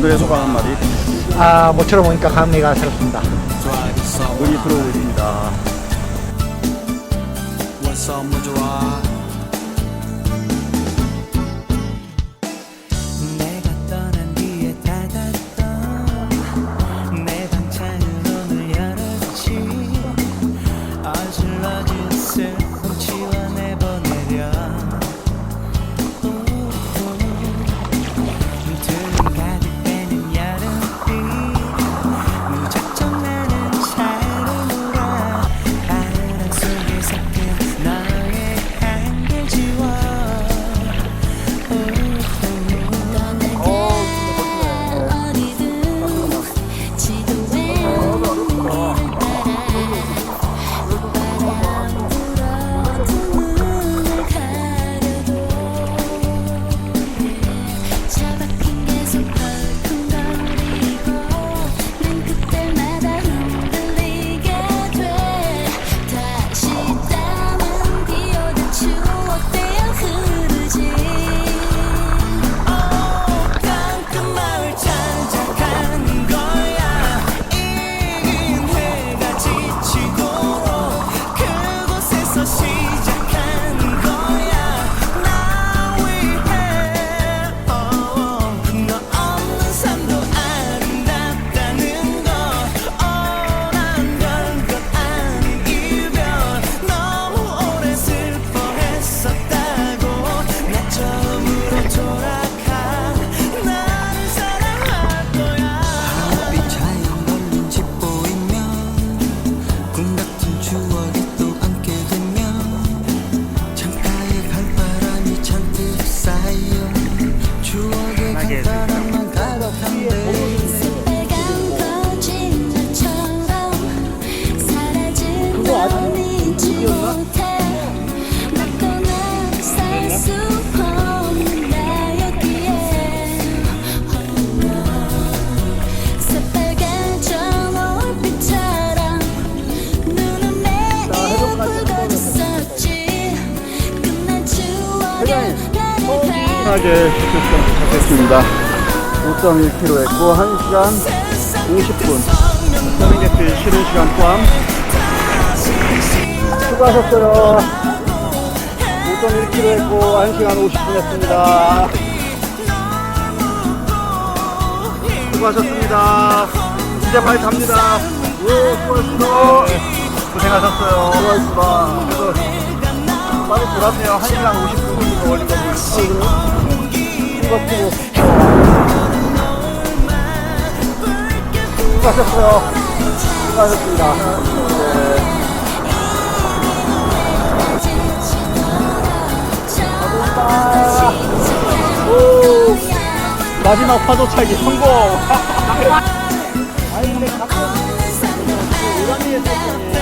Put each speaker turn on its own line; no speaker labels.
오늘의 소감 한마디.
아, 모처럼 오니까 감회가 새롭습니다.
눈이 들어오고 있습니다. 편하게 도착했습니다. 5.1km 했고 1시간 50분. 서민객들 쉬는 시간 포함. 수고하셨어요. 5.1km 했고 1시간 50분 했습니다. 수고하셨습니다. 이제 빨리 갑니다. 오, 수고하셨습니다. 고생하셨어요. 수고하셨습니다. 빨리 돌았네요. 1시간 50분 수고하셨어요 수고하셨습니다 마지막 파도차기 성공! 아니 근데 가끔 이런 일이 있었